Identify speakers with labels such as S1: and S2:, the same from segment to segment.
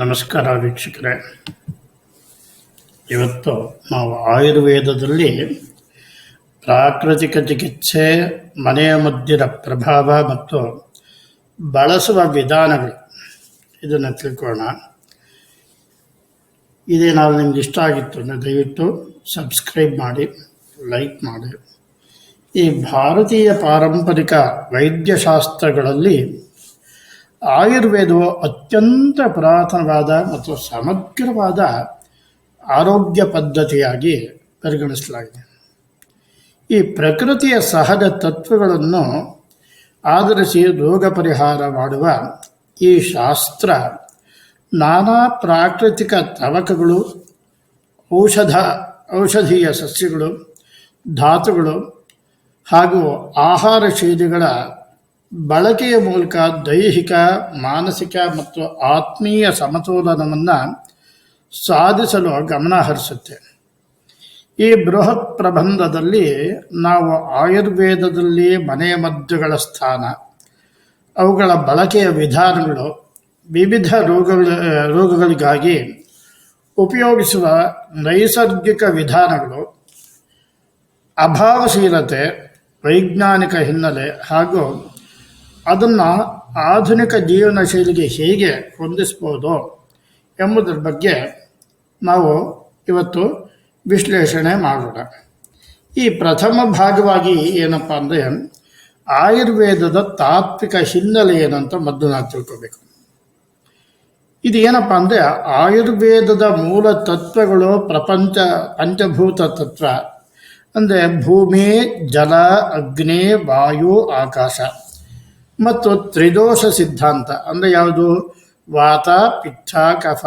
S1: ನಮಸ್ಕಾರ ವೀಕ್ಷಕರೇ. ಇವತ್ತು ನಾವು ಆಯುರ್ವೇದದಲ್ಲಿ ಪ್ರಾಕೃತಿಕ ಚಿಕಿತ್ಸೆ, ಮನೆಯ ಮದ್ದಿನ ಪ್ರಭಾವ ಮತ್ತು ಬಳಸುವ ವಿಧಾನಗಳು. ಇದನ್ನು ತಿಳ್ಕೊಳ್ಳೋಣ. ನಾವು ನಿಮ್ಗೆ ಇಷ್ಟ ಆಗಿತ್ತು ಅಂದರೆ ದಯವಿಟ್ಟು ಸಬ್ಸ್ಕ್ರೈಬ್ ಮಾಡಿ, ಲೈಕ್ ಮಾಡಿ. ಈ ಭಾರತೀಯ ಪಾರಂಪರಿಕ ವೈದ್ಯಶಾಸ್ತ್ರಗಳಲ್ಲಿ ಆಯುರ್ವೇದವು ಅತ್ಯಂತ ಪುರಾತನವಾದ ಮತ್ತು ಸಮಗ್ರವಾದ ಆರೋಗ್ಯ ಪದ್ಧತಿಯಾಗಿ ಪರಿಗಣಿಸಲಾಗಿದೆ. ಈ ಪ್ರಕೃತಿಯ ಸಹಜ ತತ್ವಗಳನ್ನು ಆಧರಿಸಿ ರೋಗ ಪರಿಹಾರ ಮಾಡುವ ಈ ಶಾಸ್ತ್ರ ನಾನಾ ಪ್ರಾಕೃತಿಕ ತವಕಗಳು, ಔಷಧ, ಔಷಧೀಯ ಸಸ್ಯಗಳು, ಧಾತುಗಳು ಹಾಗೂ ಆಹಾರ ಶೈಲಿಗಳ ಬಳಕೆಯ ಮೂಲಕ ದೈಹಿಕ, ಮಾನಸಿಕ ಮತ್ತು ಆತ್ಮೀಯ ಸಮತೋಲನವನ್ನು ಸಾಧಿಸಲು ಗಮನ ಹರಿಸುತ್ತೆ. ಈ ಬೃಹತ್ ಪ್ರಬಂಧದಲ್ಲಿ ನಾವು ಆಯುರ್ವೇದದಲ್ಲಿ ಮನೆ ಮದ್ದುಗಳ ಸ್ಥಾನ, ಅವುಗಳ ಬಳಕೆಯ ವಿಧಾನಗಳು, ವಿವಿಧ ರೋಗಗಳ, ರೋಗಗಳಿಗಾಗಿ ಉಪಯೋಗಿಸುವ ನೈಸರ್ಗಿಕ ವಿಧಾನಗಳು, ಅಭಾವಶೀಲತೆ, ವೈಜ್ಞಾನಿಕ ಹಿನ್ನೆಲೆ ಹಾಗೂ ಅದನ್ನು ಆಧುನಿಕ ಜೀವನ ಶೈಲಿಗೆ ಹೇಗೆ ಹೊಂದಿಸ್ಬೋದು ಎಂಬುದರ ಬಗ್ಗೆ ನಾವು ಇವತ್ತು ವಿಶ್ಲೇಷಣೆ ಮಾಡೋಣ. ಈ ಪ್ರಥಮ ಭಾಗವಾಗಿ ಏನಪ್ಪ ಅಂದರೆ ಆಯುರ್ವೇದದ ತಾತ್ವಿಕ ಹಿನ್ನೆಲೆ ಏನಂತ ಮೊದಲು ನಾವು ತಿಳ್ಕೋಬೇಕು. ಇದು ಏನಪ್ಪ ಅಂದರೆ ಆಯುರ್ವೇದದ ಮೂಲ ತತ್ವಗಳು ಪ್ರಪಂಚ ಪಂಚಭೂತ ತತ್ವ. ಅಂದರೆ ಭೂಮಿ, ಜಲ, ಅಗ್ನಿ, ವಾಯು, ಆಕಾಶ. ಮತ್ತು ತ್ರಿದೋಷ ಸಿದ್ಧಾಂತ, ಅಂದರೆ ಯಾವುದು? ವಾತ ಪಿತ್ತ ಕಫ.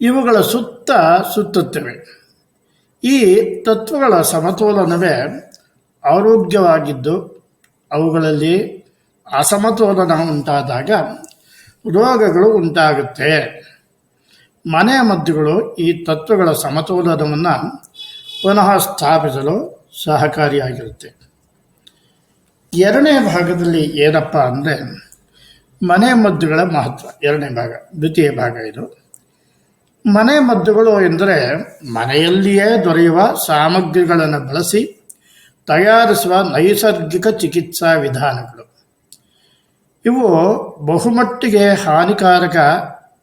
S1: ಇವುಗಳ ಸುತ್ತ ಸುತ್ತುತ್ತವೆ. ಈ ತತ್ವಗಳ ಸಮತೋಲನವೇ ಆರೋಗ್ಯವಾಗಿದ್ದು, ಅವುಗಳಲ್ಲಿ ಅಸಮತೋಲನ ಉಂಟಾದಾಗ ರೋಗಗಳು ಉಂಟಾಗುತ್ತೆ. ಮನೆ ಮದ್ದುಗಳು ಈ ತತ್ವಗಳ ಸಮತೋಲನವನ್ನು ಪುನಃ ಸ್ಥಾಪಿಸಲು ಸಹಕಾರಿಯಾಗಿರುತ್ತೆ. ಎರಡನೇ ಭಾಗದಲ್ಲಿ ಏನಪ್ಪ ಅಂದರೆ ಮನೆ ಮದ್ದುಗಳ ಮಹತ್ವ, ಎರಡನೇ ಭಾಗ, ದ್ವಿತೀಯ ಭಾಗ ಇದು. ಮನೆ ಮದ್ದುಗಳು ಎಂದರೆ ಮನೆಯಲ್ಲಿಯೇ ದೊರೆಯುವ ಸಾಮಗ್ರಿಗಳನ್ನು ಬಳಸಿ ತಯಾರಿಸುವ ನೈಸರ್ಗಿಕ ಚಿಕಿತ್ಸಾ ವಿಧಾನಗಳು. ಇವು ಬಹುಮಟ್ಟಿಗೆ ಹಾನಿಕಾರಕ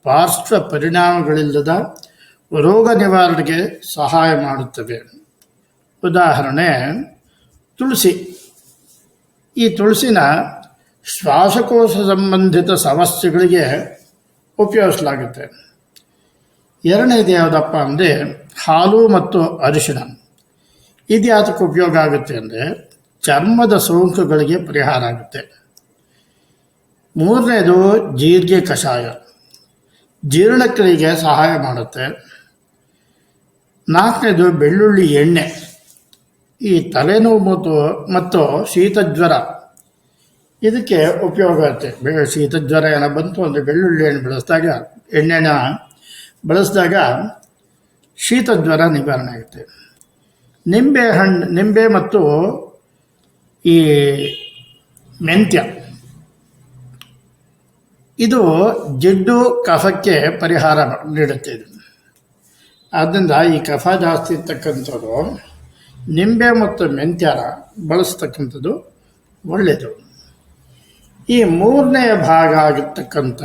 S1: ಪಾರ್ಶ್ವ ಪರಿಣಾಮಗಳಿಲ್ಲದ ರೋಗ ನಿವಾರಣೆಗೆ ಸಹಾಯ ಮಾಡುತ್ತವೆ. ಉದಾಹರಣೆ, ತುಳಸಿ. ಈ ತುಳಸಿನ ಶ್ವಾಸಕೋಶ ಸಂಬಂಧಿತ ಸಮಸ್ಯೆಗಳಿಗೆ ಉಪಯೋಗಿಸಲಾಗುತ್ತೆ. ಎರಡನೇದು ಯಾವುದಪ್ಪ ಅಂದರೆ ಹಾಲು ಮತ್ತು ಅರಿಶಿಣ. ಇದು ಯಾತಕ್ಕೆ ಉಪಯೋಗ ಆಗುತ್ತೆ ಅಂದರೆ ಚರ್ಮದ ಸೋಂಕುಗಳಿಗೆ ಪರಿಹಾರ ಆಗುತ್ತೆ. ಮೂರನೇದು ಜೀರಿಗೆ ಕಷಾಯ. ಜೀರ್ಣಕ್ರಿಯೆಗೆ ಸಹಾಯ ಮಾಡುತ್ತೆ. ನಾಲ್ಕನೇದು ಬೆಳ್ಳುಳ್ಳಿ ಎಣ್ಣೆ. ಈ ತಲೆನೋವು ಮತ್ತು ಮತ್ತು ಶೀತ ಜ್ವರ ಇದಕ್ಕೆ ಉಪಯೋಗ ಆಗುತ್ತೆ ಬೆ ಶೀತ ಜ್ವರ ಏನೋ ಬಂತು ಅಂದರೆ ಬೆಳ್ಳುಳ್ಳಿ ಹಣ್ಣು ಬಳಸಿದಾಗ, ಎಣ್ಣೆನ ಬಳಸಿದಾಗ ಶೀತ ಜ್ವರ ನಿವಾರಣೆ ಆಗುತ್ತೆ. ನಿಂಬೆ ಹಣ್ಣು ನಿಂಬೆ ಮತ್ತು ಈ ಮೆಂತ್ಯ. ಇದು ಜಿಡ್ಡು ಕಫಕ್ಕೆ ಪರಿಹಾರ ನೀಡುತ್ತೆ. ಇದು ಆದ್ದರಿಂದ ಈ ಕಫ ಜಾಸ್ತಿ ಇರ್ತಕ್ಕಂಥದ್ದು ನಿಂಬೆ ಮತ್ತು ಮೆಂತ್ಯಾರ ಬಳಸ್ತಕ್ಕಂಥದ್ದು ಒಳ್ಳೆಯದು. ಈ ಮೂರನೆಯ ಭಾಗ ಆಗಿರ್ತಕ್ಕಂಥ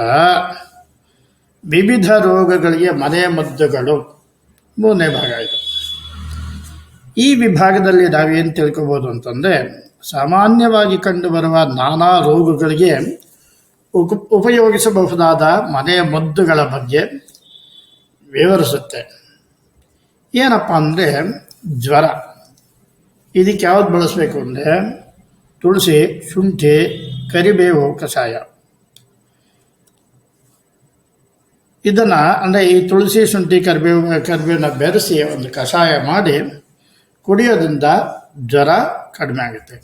S1: ವಿವಿಧ ರೋಗಗಳಿಗೆ ಮನೆ ಮದ್ದುಗಳು ಮೂರನೇ ಭಾಗ ಇದು. ಈ ವಿಭಾಗದಲ್ಲಿ ನಾವೇನು ತಿಳ್ಕೊಬೋದು ಅಂತಂದರೆ ಸಾಮಾನ್ಯವಾಗಿ ಕಂಡುಬರುವ ನಾನಾ ರೋಗಗಳಿಗೆ ಉಪ, ಉಪಯೋಗಿಸಬಹುದಾದ ಮನೆ ಮದ್ದುಗಳ ಬಗ್ಗೆ ವಿವರಿಸುತ್ತೆ. ಏನಪ್ಪ ಅಂದರೆ ಜ್ವರ. ಇದಕ್ಕೆ ಯಾವ್ದು ಬಳಸಬೇಕು ಅಂದರೆ ತುಳಸಿ, ಶುಂಠಿ, ಕರಿಬೇವು, ಕಷಾಯ. ಇದನ್ನು ಅಂದರೆ ಈ ತುಳಸಿ, ಶುಂಠಿ, ಕರಿಬೇವು, ಕರಿಬೇವನ್ನ ಬೆರೆಸಿ ಒಂದು ಕಷಾಯ ಮಾಡಿ ಕುಡಿಯೋದ್ರಿಂದ ಜ್ವರ ಕಡಿಮೆ ಆಗುತ್ತೆ.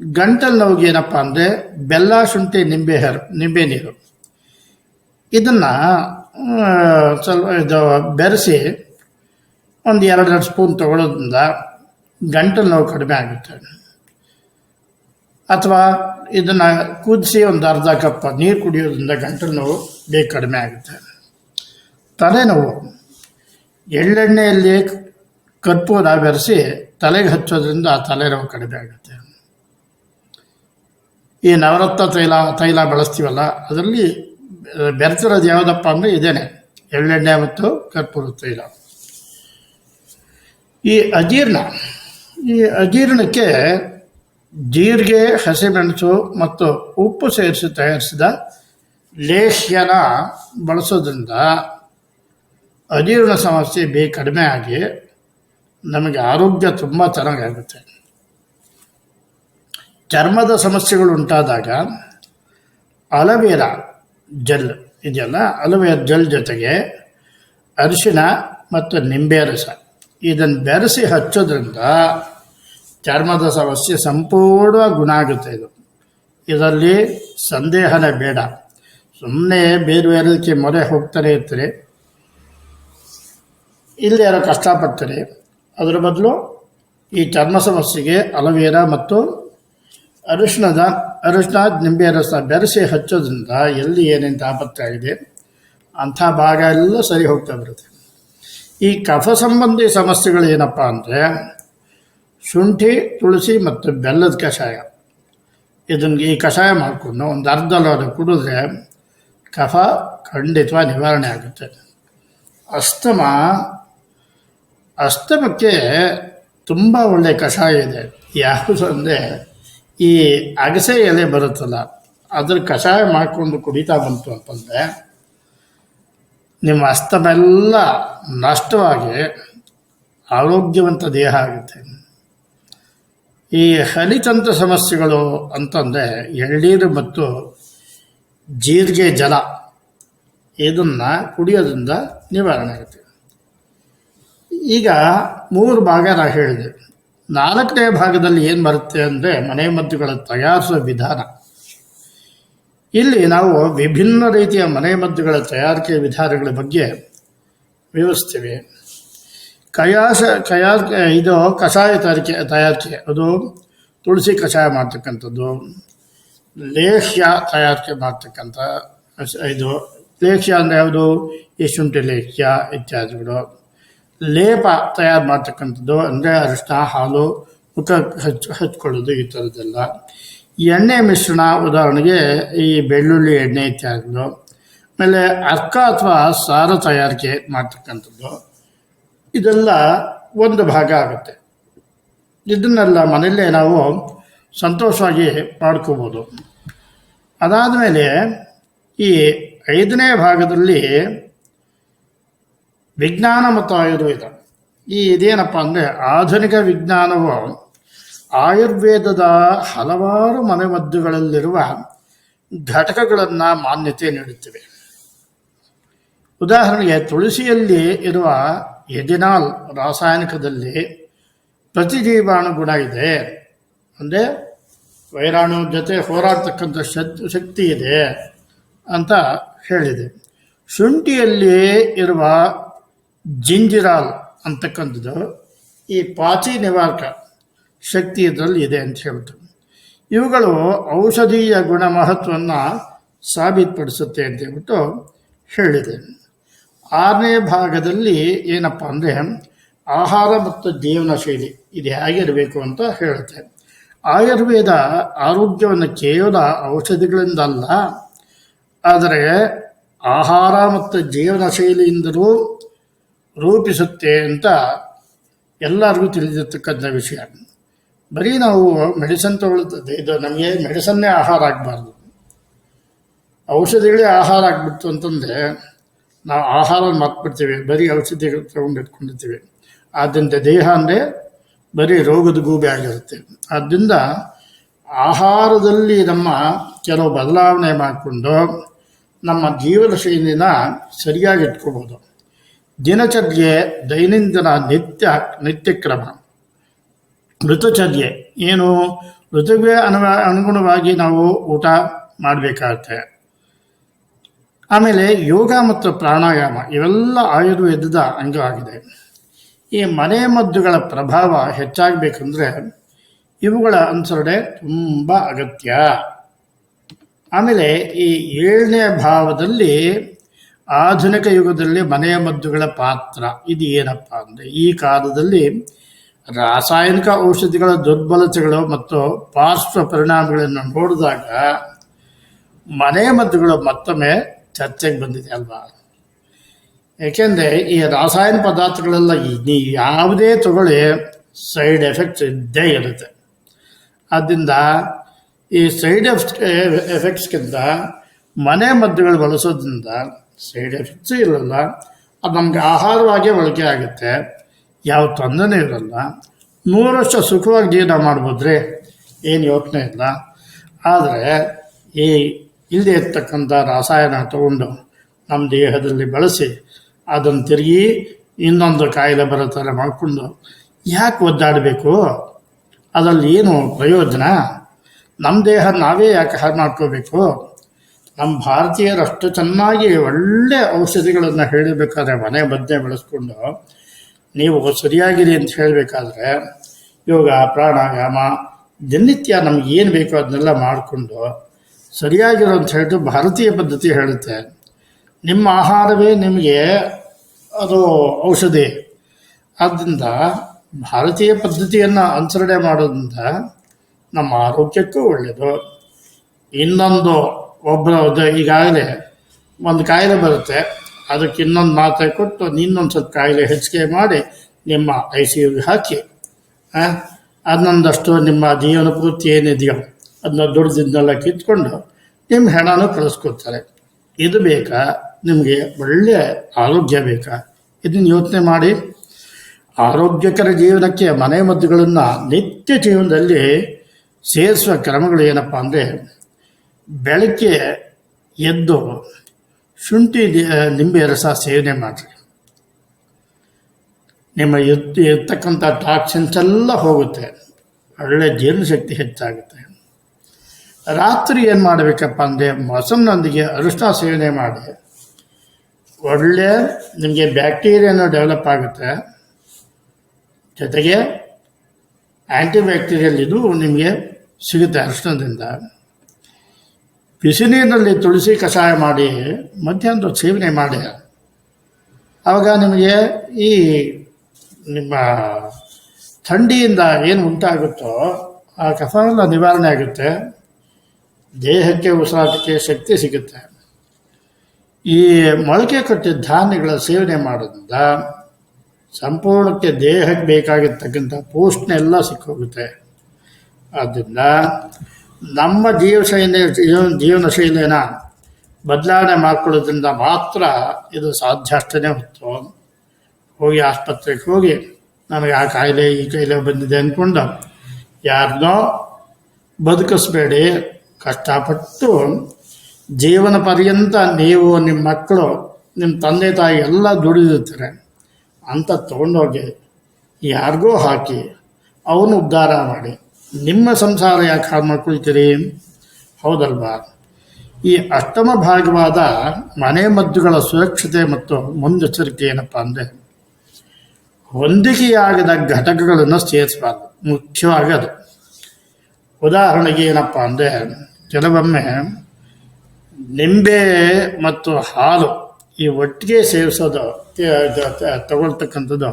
S1: ಗಂಟಲು ನೋವಿಗೆ ಏನಪ್ಪ ಅಂದರೆ ಬೆಲ್ಲ, ಶುಂಠಿ, ನಿಂಬೆ ಹರ್, ನಿಂಬೆ ನೀರು. ಇದನ್ನು ಸ್ವಲ್ಪ ಇದು ಬೆರೆಸಿ ಒಂದು ಎರಡೆರಡು ಸ್ಪೂನ್ ತಗೊಳ್ಳೋದ್ರಿಂದ ಗಂಟಲು ನೋವು ಕಡಿಮೆ ಆಗುತ್ತೆ. ಅಥವಾ ಇದನ್ನು ಕುದಿಸಿ ಒಂದು ಅರ್ಧ ಕಪ್ ನೀರು ಕುಡಿಯೋದ್ರಿಂದ ಗಂಟಲು ನೋವು ಬೇಗ ಕಡಿಮೆ ಆಗುತ್ತೆ. ತಲೆನೋವು. ಎಳ್ಳೆಣ್ಣೆಯಲ್ಲಿ ಕರ್ಪೂರ ಬೆರೆಸಿ ತಲೆಗೆ ಹಚ್ಚೋದ್ರಿಂದ ಆ ತಲೆನೋವು ಕಡಿಮೆ ಆಗುತ್ತೆ. ಈ ನವರತ್ನ ತೈಲ ತೈಲ ಬಳಸ್ತೀವಲ್ಲ, ಅದರಲ್ಲಿ ಬೆರೆತಿರೋದು ಯಾವುದಪ್ಪ ಅಂದರೆ ಇದೇನೆ, ಎಳ್ಳೆಣ್ಣೆ ಮತ್ತು ಕರ್ಪೂರ ತೈಲ. ಈ ಅಜೀರ್ಣ. ಈ ಅಜೀರ್ಣಕ್ಕೆ ಜೀರಿಗೆ, ಹಸಿಮೆಣಸು ಮತ್ತು ಉಪ್ಪು ಸೇರಿಸಿ ತಯಾರಿಸಿದ ಲೇಹ್ಯನ ಬಳಸೋದ್ರಿಂದ ಅಜೀರ್ಣ ಸಮಸ್ಯೆ ಬೇ ಕಡಿಮೆ ಆಗಿ ನಮಗೆ ಆರೋಗ್ಯ ತುಂಬ ಚೆನ್ನಾಗಾಗುತ್ತೆ. ಚರ್ಮದ ಸಮಸ್ಯೆಗಳು ಉಂಟಾದಾಗ ಅಲವೇರ ಜೆಲ್ ಇದೆಯಲ್ಲ, ಅಲವೇರ ಜೆಲ್ ಜೊತೆಗೆ ಅರಿಶಿಣ ಮತ್ತು ನಿಂಬೆ ರಸ. ಇದನ್ನು ಬೆರೆಸಿ ಹಚ್ಚೋದ್ರಿಂದ ಚರ್ಮದ ಸಮಸ್ಯೆ ಸಂಪೂರ್ಣ ಗುಣ ಆಗುತ್ತೆ ಇದು. ಇದರಲ್ಲಿ ಸಂದೇಹನೇ ಬೇಡ. ಸುಮ್ಮನೆ ಬೇರೆ ಬೇರೆದಕ್ಕೆ ಮೊರೆ ಹೋಗ್ತಾರೆ ಇರ್ತಾರೆ. ಇಲ್ಲಿ ಯಾರೋ ಕಷ್ಟಪಡ್ತಾರೆ. ಅದರ ಬದಲು ಈ ಚರ್ಮ ಸಮಸ್ಯೆಗೆ ಅಲವೇರ ಮತ್ತು ಅರಿಶಿಣದ, ಅರಿಶಿಣ, ನಿಂಬೆ ರಸ ಬೆರೆಸಿ ಹಚ್ಚೋದ್ರಿಂದ ಎಲ್ಲಿ ಏನೇನು ತಾಪತ್ರೆ ಅಂಥ ಭಾಗ ಎಲ್ಲ ಸರಿ ಹೋಗ್ತಾ ಬರುತ್ತೆ. ಈ ಕಫ ಸಂಬಂಧಿ ಸಮಸ್ಯೆಗಳು ಏನಪ್ಪ ಅಂದರೆ ಶುಂಠಿ, ತುಳಸಿ ಮತ್ತು ಬೆಲ್ಲದ ಕಷಾಯ. ಇದನ್ನು ಈ ಕಷಾಯ ಮಾಡಿಕೊಂಡು ಒಂದು ಅರ್ಧ ಲೋಟ ಕುಡಿದ್ರೆ ಕಫ ಖಂಡಿತವಾಗಿ ನಿವಾರಣೆ ಆಗುತ್ತೆ. ಅಸ್ತಮ, ಅಸ್ತಮಕ್ಕೆ ತುಂಬ ಒಳ್ಳೆಯ ಕಷಾಯ ಇದೆ. ಯಾವುದು ಅಂದರೆ ಈ ಅಗಸೆ ಎಲೆ ಬರುತ್ತಲ್ಲ, ಅದ್ರ ಕಷಾಯ ಮಾಡಿಕೊಂಡು ಕುಡಿತಾ ಬಂತು ಅಂತಂದರೆ ನಿಮ್ಮ ಅಸ್ತಮೆಲ್ಲ ನಷ್ಟವಾಗಿ ಆರೋಗ್ಯವಂತ ದೇಹ ಆಗುತ್ತೆ. ಈ ಹಲಿತಂತ್ರ ಸಮಸ್ಯೆಗಳು ಅಂತಂದರೆ ಎಳ್ನೀರು ಮತ್ತು ಜೀರಿಗೆ ಜಲ, ಇದನ್ನು ಕುಡಿಯೋದ್ರಿಂದ ನಿವಾರಣೆ ಆಗುತ್ತೆ. ಈಗ ಮೂರು ಭಾಗ ನಾವು ಹೇಳಿದೆ. ನಾಲ್ಕನೇ ಭಾಗದಲ್ಲಿ ಏನು ಬರುತ್ತೆ ಅಂದರೆ ಮನೆ ಮದ್ದುಗಳ ತಯಾರಿಸುವ ವಿಧಾನ. ಇಲ್ಲಿ ನಾವು ವಿಭಿನ್ನ ರೀತಿಯ ಮನೆ ಮದ್ದುಗಳ ತಯಾರಿಕೆ ವಿಧಾನಗಳ ಬಗ್ಗೆ ವಿವರಿಸ್ತೀವಿ. ಕಯಾಸ ಕಯಾ ಇದು ಕಷಾಯ ತಯಾರಿಕೆ ತಯಾರಿಕೆ. ಅದು ತುಳಸಿ ಕಷಾಯ ಮಾಡ್ತಕ್ಕಂಥದ್ದು. ಲೇಹ್ಯ ತಯಾರಿಕೆ ಮಾಡ್ತಕ್ಕಂಥ ಇದು ಲೇಹ್ಯ ಅಂದರೆ ಯಾವುದು? ಈ ಶುಂಠಿ ಲೇಹ್ಯ ಇತ್ಯಾದಿಗಳು. ಲೇಪ ತಯಾರು ಮಾಡ್ತಕ್ಕಂಥದ್ದು ಅಂದರೆ ಅರಿಶಿನ ಹಾಲು, ಮುಖ ಹಚ್ ಹಚ್ಕೊಳ್ಳೋದು ಈ ಥರದ್ದೆಲ್ಲ. ಎಣ್ಣೆ ಮಿಶ್ರಣ ಉದಾಹರಣೆಗೆ ಈ ಬೆಳ್ಳುಳ್ಳಿ ಎಣ್ಣೆ ಇತ್ಯಾದಿಗಳು. ಆಮೇಲೆ ಅರ್ಕ ಅಥವಾ ಸಾರ ತಯಾರಿಕೆ ಮಾಡ್ತಕ್ಕಂಥದ್ದು. ಇದೆಲ್ಲ ಒಂದು ಭಾಗ ಆಗುತ್ತೆ. ಇದನ್ನೆಲ್ಲ ಮನೆಯಲ್ಲೇ ನಾವು ಸಂತೋಷವಾಗಿ ಮಾಡ್ಕೋಬೋದು. ಅದಾದ ಮೇಲೆ ಈ ಐದನೇ ಭಾಗದಲ್ಲಿ ವಿಜ್ಞಾನ ಮತ್ತು ಆಯುರ್ವೇದ. ಈ ಇದೇನಪ್ಪ ಅಂದರೆ ಆಧುನಿಕ ವಿಜ್ಞಾನವು ಆಯುರ್ವೇದದ ಹಲವಾರು ಮನೆಮದ್ದುಗಳಲ್ಲಿರುವ ಘಟಕಗಳನ್ನು ಮಾನ್ಯತೆ ನೀಡುತ್ತಿವೆ. ಉದಾಹರಣೆಗೆ ತುಳಸಿಯಲ್ಲಿ ಇರುವ ಎಜಿನಾಲ್ ರಾಸಾಯನಿಕದಲ್ಲಿ ಪ್ರತಿಜೀವಾಣು ಗುಣ ಇದೆ. ಅಂದರೆ ವೈರಾಣು ಜೊತೆ ಹೋರಾಡ್ತಕ್ಕಂಥ ಶಕ್ತಿ ಇದೆ ಅಂತ ಹೇಳಿದೆ. ಶುಂಠಿಯಲ್ಲಿ ಇರುವ ಜಿಂಜಿರಾಲ್ ಅಂತಕ್ಕಂಥದ್ದು ಈ ಪಾಚಿ ನಿವಾರಕ ಶಕ್ತಿ ಇದರಲ್ಲಿ ಇದೆ ಅಂತ ಹೇಳ್ತಾರೆ ಇವುಗಳು ಔಷಧೀಯ ಗುಣ ಮಹತ್ವವನ್ನು ಸಾಬೀತುಪಡಿಸುತ್ತೆ ಅಂತ ಹೇಳ್ಬಿಟ್ಟು ಹೇಳಿದೆ. ಆರನೇ ಭಾಗದಲ್ಲಿ ಏನಪ್ಪ ಅಂದರೆ ಆಹಾರ ಮತ್ತು ಜೀವನ ಶೈಲಿ ಇದು ಹೇಗಿರಬೇಕು ಅಂತ ಹೇಳುತ್ತೆ. ಆಯುರ್ವೇದ ಆರೋಗ್ಯವನ್ನು ಕೇವಲ ಔಷಧಿಗಳಿಂದಲ್ಲ, ಆದರೆ ಆಹಾರ ಮತ್ತು ಜೀವನ ಶೈಲಿಯಿಂದಲೂ ರೂಪಿಸುತ್ತೆ ಅಂತ ಎಲ್ಲರಿಗೂ ತಿಳಿದಿರ್ತಕ್ಕಂಥ ವಿಷಯ. ಬರೀ ನಾವು ಮೆಡಿಸನ್ ತಗೊಳ್ತದೆ, ಇದು ನಮಗೆ ಮೆಡಿಸನ್ನೇ ಆಹಾರ ಆಗಬಾರ್ದು. ಔಷಧಿಗಳೇ ಆಹಾರ ಆಗ್ಬಿಡ್ತು ಅಂತಂದರೆ ನಾವು ಆಹಾರ ಮರ್ತ್ಬಿಡ್ತೀವಿ ಬರೀ ಔಷಧಿಗಳು ತಗೊಂಡು ಇಟ್ಕೊಂಡಿರ್ತೀವಿ ಆದ್ದರಿಂದ ದೇಹ ಅಂದರೆ ಬರೀ ರೋಗದ ಗೂಬೆ ಆಗಿರುತ್ತೆ. ಆದ್ದರಿಂದ ಆಹಾರದಲ್ಲಿ ನಮ್ಮ ಕೆಲವು ಬದಲಾವಣೆ ಮಾಡಿಕೊಂಡು ನಮ್ಮ ಜೀವನ ಶೈಲಿನ ಸರಿಯಾಗಿ ಇಟ್ಕೋಬೋದು. ದಿನಚರ್ಯೆ, ದೈನಂದಿನ ನಿತ್ಯ ನಿತ್ಯ ಕ್ರಮ ಋತುಚರ್ಯೆ. ಏನು ಋತುವಿಗೆ ಅನು ಅನುಗುಣವಾಗಿ ನಾವು ಊಟ ಮಾಡಬೇಕಾಗತ್ತೆ. ಆಮೇಲೆ ಯೋಗ ಮತ್ತು ಪ್ರಾಣಾಯಾಮ ಇವೆಲ್ಲ ಆಯುರ್ವೇದದ ಅಂಗವಾಗಿದೆ ಈ ಮನೆ ಮದ್ದುಗಳ ಪ್ರಭಾವ ಹೆಚ್ಚಾಗಬೇಕಂದ್ರೆ ಇವುಗಳ ಅನುಸರಣೆ ತುಂಬ ಅಗತ್ಯ. ಆಮೇಲೆ ಈ ಏಳನೇ ಭಾವದಲ್ಲಿ ಆಧುನಿಕ ಯುಗದಲ್ಲಿ ಮನೆಯ ಮದ್ದುಗಳ ಪಾತ್ರ ಇದು ಏನಪ್ಪ ಅಂದರೆ ಈ ಕಾಲದಲ್ಲಿ ರಾಸಾಯನಿಕ ಔಷಧಿಗಳ ದುರ್ಬಲತೆಗಳು ಮತ್ತು ಪಾರ್ಶ್ವ ಪರಿಣಾಮಗಳನ್ನು ನೋಡಿದಾಗ ಮನೆಯ ಮದ್ದುಗಳು ಮತ್ತೊಮ್ಮೆ ಚರ್ಚೆಗೆ ಬಂದಿದೆ ಅಲ್ವಾ? ಏಕೆಂದರೆ ಈ ರಾಸಾಯನಿಕ ಪದಾರ್ಥಗಳೆಲ್ಲ ನೀ ಯಾವುದೇ ತಗೊಳ್ಳಿ ಸೈಡ್ ಎಫೆಕ್ಟ್ಸ್ ಇದ್ದೇ ಇರುತ್ತೆ. ಆದ್ದರಿಂದ ಈ ಸೈಡ್ ಎಫ್ ಎಫೆಕ್ಟ್ಸ್ಗಿಂತ ಮನೆ ಮದ್ದುಗಳು ಬಳಸೋದ್ರಿಂದ ಸೈಡ್ ಎಫೆಕ್ಟ್ಸು ಇರಲ್ಲ, ಅದು ನಮಗೆ ಆಹಾರವಾಗೇ ಬಳಕೆ ಆಗುತ್ತೆ. ಯಾವ ತೊಂದರೆ ಇರಲ್ಲ. ನೂರು ವರ್ಷ ಸುಖವಾಗಿ ಜೀವನ ಮಾಡ್ಬೋದ್ರಿ? ಏನು ಯೋಚನೆ ಇಲ್ಲ. ಆದರೆ ಈ ಇಲ್ಲದೆ ಇರ್ತಕ್ಕಂಥ ರಾಸಾಯನ ತಗೊಂಡು ನಮ್ಮ ದೇಹದಲ್ಲಿ ಬಳಸಿ ಅದನ್ನು ತಿರುಗಿ ಇನ್ನೊಂದು ಕಾಯಿಲೆ ಬರೋ ಥರ ಮಾಡಿಕೊಂಡು ಯಾಕೆ ಒದ್ದಾಡಬೇಕು? ಅದರಲ್ಲಿ ಏನು ಪ್ರಯೋಜನ? ನಮ್ಮ ದೇಹ ನಾವೇ ಯಾಕೆ ಹಾಳು ಮಾಡ್ಕೋಬೇಕು? ನಮ್ಮ ಭಾರತೀಯರಷ್ಟು ಚೆನ್ನಾಗಿ ಒಳ್ಳೆ ಔಷಧಿಗಳನ್ನು ಹೇಳಬೇಕಾದ್ರೆ ಮನೆ ಮದ್ದೆ ಬಳಸ್ಕೊಂಡು ನೀವು ಸರಿಯಾಗಿರಿ ಅಂತ ಹೇಳಬೇಕಾದ್ರೆ ಯೋಗ, ಪ್ರಾಣಾಯಾಮ, ದಿನನಿತ್ಯ ನಮ್ಗೆ ಏನು ಬೇಕೋ ಅದನ್ನೆಲ್ಲ ಮಾಡಿಕೊಂಡು ಸರಿಯಾಗಿರೋ ಅಂತ ಹೇಳಿದ್ರೆ ಭಾರತೀಯ ಪದ್ಧತಿ ಹೇಳುತ್ತೆ. ನಿಮ್ಮ ಆಹಾರವೇ ನಿಮಗೆ ಅದು ಔಷಧಿ. ಆದ್ದರಿಂದ ಭಾರತೀಯ ಪದ್ಧತಿಯನ್ನು ಅನುಸರಣೆ ಮಾಡೋದ್ರಿಂದ ನಮ್ಮ ಆರೋಗ್ಯಕ್ಕೂ ಒಳ್ಳೆಯದು ಇನ್ನೊಂದು ಒಬ್ಬರ ಈಗಾಗಲೇ ಒಂದು ಕಾಯಿಲೆ ಬರುತ್ತೆ. ಅದಕ್ಕೆ ಇನ್ನೊಂದು ಮಾತ್ರೆ ಕೊಟ್ಟು ಇನ್ನೊಂದು ಸ್ವಲ್ಪ ಕಾಯಿಲೆ ಹೆಚ್ಚಿಗೆ ಮಾಡಿ ನಿಮ್ಮ ಐ ಸಿ ಯುಗೆ ಹಾಕಿ ಅದನ್ನೊಂದಷ್ಟು ನಿಮ್ಮ ಜೀವನ ಪೂರ್ತಿ ಏನಿದೆಯೋ ಅದನ್ನ ದುಡ್ದಿದ್ದನ್ನೆಲ್ಲ ಕಿತ್ಕೊಂಡು ನಿಮ್ಮ ಹೆಣನೂ ಕಳಿಸ್ಕೊತಾರೆ ಇದು ಬೇಕಾ? ನಿಮಗೆ ಒಳ್ಳೆಯ ಆರೋಗ್ಯ ಬೇಕಾ? ಇದನ್ನು ಯೋಚನೆ ಮಾಡಿ. ಆರೋಗ್ಯಕರ ಜೀವನಕ್ಕೆ ಮನೆ ಮದ್ದುಗಳನ್ನು ನಿತ್ಯ ಜೀವನದಲ್ಲಿ ಸೇರಿಸುವ ಕ್ರಮಗಳು ಏನಪ್ಪ ಅಂದರೆ, ಬೆಳಗ್ಗೆ ಎದ್ದು ಶುಂಠಿ ನಿಂಬೆ ರಸ ಸೇವನೆ ಮಾಡಿರಿ. ನಿಮ್ಮ ಇರ್ತ ಇರ್ತಕ್ಕಂಥ ಟಾಕ್ಸಿನ್ಸ್ ಎಲ್ಲ ಹೋಗುತ್ತೆ. ಒಳ್ಳೆ ಜೀರ್ಣಶಕ್ತಿ ಹೆಚ್ಚಾಗುತ್ತೆ. ರಾತ್ರಿ ಏನು ಮಾಡಬೇಕಪ್ಪ ಅಂದರೆ ಮೊಸರಿನೊಂದಿಗೆ ಅರಿಶಿನ ಸೇವನೆ ಮಾಡಿ. ಒಳ್ಳೆ ನಿಮಗೆ ಬ್ಯಾಕ್ಟೀರಿಯಾನು ಡೆವಲಪ್ ಆಗುತ್ತೆ. ಜೊತೆಗೆ ಆ್ಯಂಟಿಬ್ಯಾಕ್ಟೀರಿಯಲ್ ಇದು ನಿಮಗೆ ಸಿಗುತ್ತೆ ಅರಿಶಿನದಿಂದ ಬಿಸಿ ನೀರಿನಲ್ಲಿ ತುಳಸಿ ಕಷಾಯ ಮಾಡಿ, ಮಧ್ಯಾಹ್ನದ ಸೇವನೆ ಮಾಡಿ. ಆವಾಗ ನಿಮಗೆ ಈ ನಿಮ್ಮ ಥಂಡಿಯಿಂದ ಏನು ಉಂಟಾಗುತ್ತೋ ಆ ಕಫ ಎಲ್ಲ ನಿವಾರಣೆ ಆಗುತ್ತೆ. ದೇಹಕ್ಕೆ ಉಸಿರಾಟಕ್ಕೆ ಶಕ್ತಿ ಸಿಗುತ್ತೆ. ಈ ಮೊಳಕೆ ಕಟ್ಟಿದ ಧಾನ್ಯಗಳ ಸೇವನೆ ಮಾಡೋದ್ರಿಂದ ಸಂಪೂರ್ಣಕ್ಕೆ ದೇಹಕ್ಕೆ ಬೇಕಾಗಿರ್ತಕ್ಕಂಥ ಪೋಸ್ಟ್ನೆಲ್ಲ ಸಿಕ್ಕೋಗುತ್ತೆ. ಆದ್ದರಿಂದ ನಮ್ಮ ಜೀವ ಶೈಲಿ ಜೀವನ ಜೀವನ ಶೈಲಿನ ಬದಲಾವಣೆ ಮಾಡ್ಕೊಳ್ಳೋದ್ರಿಂದ ಮಾತ್ರ ಇದು ಸಾಧ್ಯ ಅಷ್ಟೇ ಹೊತ್ತು. ಹೋಗಿ ಆಸ್ಪತ್ರೆಗೆ ಹೋಗಿ ನನಗೆ ಆ ಕಾಯಿಲೆ, ಈ ಕಾಯಿಲೆ ಬಂದಿದೆ ಅಂದ್ಕೊಂಡು ಯಾರನ್ನೋ ಬದುಕಿಸ್ಬೇಡಿ. ಕಷ್ಟಪಟ್ಟು ಜೀವನ ಪರ್ಯಂತ ನೀವು ನಿಮ್ಮ ಮಕ್ಕಳು ನಿಮ್ಮ ತಂದೆ ತಾಯಿ ಎಲ್ಲ ದುಡಿದಿರ್ತಾರೆ. ಅಂತ ತೊಗೊಂಡೋಗಿ ಯಾರಿಗೋ ಹಾಕಿ ಅವನು ಉದ್ಧಾರ ಮಾಡಿ. ನಿಮ್ಮ ಸಂಸಾರ ಯಾಕೆ ಹಾಳು ಮಾಡ್ಕೊಳ್ತೀರಿ? ಹೌದಲ್ವಾ? ಈ ಅಷ್ಟಮ ಭಾಗವಾದ ಮನೆ ಮದ್ದುಗಳ ಸುರಕ್ಷತೆ ಮತ್ತು ಮುಂದೆಚ್ಚರಿಕೆ ಏನಪ್ಪ ಅಂದರೆ, ಹೊಂದಿಕೆಯಾಗದ ಘಟಕಗಳನ್ನು ಸೇರಿಸಬಾರ್ದು. ಮುಖ್ಯವಾಗಿ ಅದು. ಉದಾಹರಣೆಗೆ ಏನಪ್ಪ ಅಂದರೆ ಕೆಲವೊಮ್ಮೆ ನಿಂಬೆ ಮತ್ತು ಹಾಲು ಈ ಒಟ್ಟಿಗೆ ಸೇವಿಸೋದು ತಗೊಳ್ತಕ್ಕಂಥದ್ದು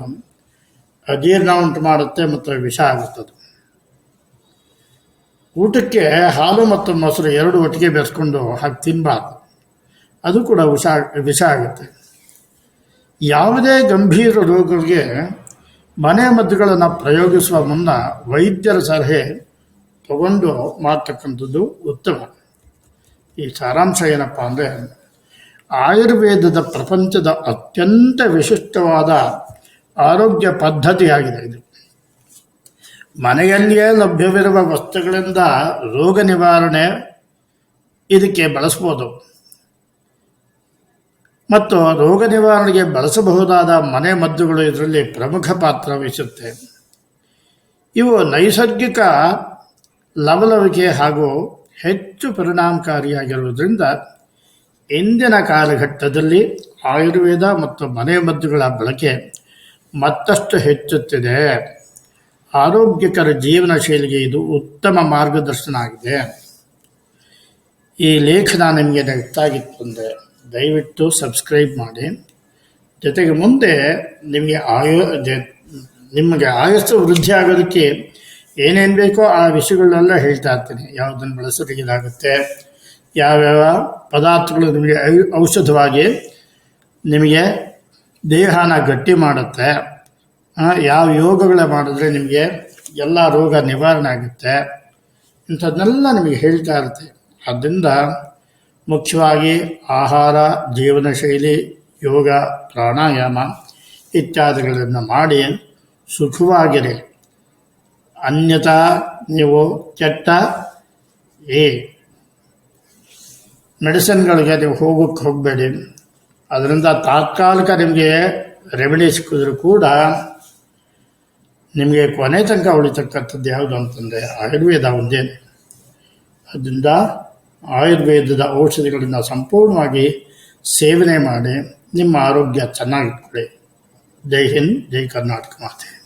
S1: ಅಜೀರ್ಣ ಉಂಟು ಮಾಡುತ್ತೆ ಮತ್ತು ವಿಷ ಆಗುತ್ತದೆ. ಊಟಕ್ಕೆ ಹಾಲು ಮತ್ತು ಮೊಸರು ಎರಡು ಒಟ್ಟಿಗೆ ಬೆರೆಸ್ಕೊಂಡು ಹಾಕಿ ತಿನ್ನಬಾರ್ದು ಅದು ಕೂಡ ವಿಷ ವಿಷ ಆಗುತ್ತೆ. ಯಾವುದೇ ಗಂಭೀರ ರೋಗಗಳಿಗೆ ಮನೆ ಮದ್ದುಗಳನ್ನು ಪ್ರಯೋಗಿಸುವ ಮುನ್ನ ವೈದ್ಯರ ಸಲಹೆ ತಗೊಂಡು ಮಾಡ್ತಕ್ಕಂಥದ್ದು ಉತ್ತಮ. ಈ ಸಾರಾಂಶ ಏನಪ್ಪ ಅಂದರೆ, ಆಯುರ್ವೇದದ ಪ್ರಪಂಚದ ಅತ್ಯಂತ ವಿಶಿಷ್ಟವಾದ ಆರೋಗ್ಯ ಪದ್ಧತಿಯಾಗಿದೆ ಇದು. ಮನೆಯಲ್ಲಿಯೇ ಲಭ್ಯವಿರುವ ವಸ್ತುಗಳಿಂದ ರೋಗ ನಿವಾರಣೆ ಇದಕ್ಕೆ ಬಳಸ್ಬೋದು. ಮತ್ತು ರೋಗ ನಿವಾರಣೆಗೆ ಬಳಸಬಹುದಾದ ಮನೆ ಮದ್ದುಗಳು ಇದರಲ್ಲಿ ಪ್ರಮುಖ ಪಾತ್ರ ವಹಿಸುತ್ತೆ. ಇವು ನೈಸರ್ಗಿಕ ಲವಲವಿಕೆ ಹಾಗೂ ಹೆಚ್ಚು ಪರಿಣಾಮಕಾರಿಯಾಗಿರುವುದರಿಂದ ಇಂದಿನ ಕಾಲಘಟ್ಟದಲ್ಲಿ ಆಯುರ್ವೇದ ಮತ್ತು ಮನೆ ಮದ್ದುಗಳ ಬಳಕೆ ಮತ್ತಷ್ಟು ಹೆಚ್ಚುತ್ತಿದೆ. ಆರೋಗ್ಯಕರ ಜೀವನ ಶೈಲಿಗೆ ಇದು ಉತ್ತಮ ಮಾರ್ಗದರ್ಶನ ಆಗಿದೆ. ಈ ಲೇಖನ ನಿಮಗೆ ನೆಟ್ಟಾಗಿತ್ತು ಅಂದರೆ ದಯವಿಟ್ಟು ಸಬ್ಸ್ಕ್ರೈಬ್ ಮಾಡಿ. ಜೊತೆಗೆ ಮುಂದೆ ನಿಮಗೆ ಆಯು ನಿಮಗೆ ಆಯಸ್ಸು ವೃದ್ಧಿ ಆಗೋದಕ್ಕೆ ಏನೇನು ಬೇಕೋ ಆ ವಿಷಯಗಳನ್ನೆಲ್ಲ ಹೇಳ್ತಾ ಇರ್ತೀನಿ. ಯಾವುದನ್ನು ಬಳಸೋದು ಇದಾಗುತ್ತೆ ಯಾವ್ಯಾವ ಪದಾರ್ಥಗಳು ನಿಮಗೆ ಔಷಧವಾಗಿ ನಿಮಗೆ ದೇಹನ ಗಟ್ಟಿ ಮಾಡುತ್ತೆ ಯಾವ ಯೋಗಗಳ ಮಾಡಿದ್ರೆ ನಿಮಗೆ ಎಲ್ಲ ರೋಗ ನಿವಾರಣೆ ಆಗುತ್ತೆ ಇಂಥದ್ದನ್ನೆಲ್ಲ ನಿಮಗೆ ಹೇಳ್ತಾ ಇರುತ್ತೆ ಆದ್ದರಿಂದ ಮುಖ್ಯವಾಗಿ ಆಹಾರ, ಜೀವನ ಶೈಲಿ, ಯೋಗ, ಪ್ರಾಣಾಯಾಮ ಇತ್ಯಾದಿಗಳನ್ನು ಮಾಡಿ ಸುಖವಾಗಿರಿ. ಅನ್ಯಥಾ ನೀವು ಕೆಟ್ಟ, ಏ. ಮೆಡಿಸಿನ್ಗಳಿಗೆ ನೀವು ಹೋಗೋಕ್ಕೆ ಹೋಗಬೇಡಿ. ಅದರಿಂದ ತಾತ್ಕಾಲಿಕ ನಿಮಗೆ ರೆಮಿಡಿ ಸಿಕ್ಕಿದ್ರು ಕೂಡ ನಿಮಗೆ ಕೊನೆ ತನಕ ಉಳಿತಕ್ಕಂಥದ್ದು ಯಾವುದು ಅಂತಂದರೆ ಆಯುರ್ವೇದ ಒಂದೇ. ಅದರಿಂದ ಆಯುರ್ವೇದದ ಔಷಧಿಗಳನ್ನು ಸಂಪೂರ್ಣವಾಗಿ ಸೇವನೆ ಮಾಡಿ ನಿಮ್ಮ ಆರೋಗ್ಯ ಚೆನ್ನಾಗಿಟ್ಕೊಳ್ಳಿ. ಜೈ ಹಿಂದ್, ಜೈ ಕರ್ನಾಟಕ ಮಾತೆ.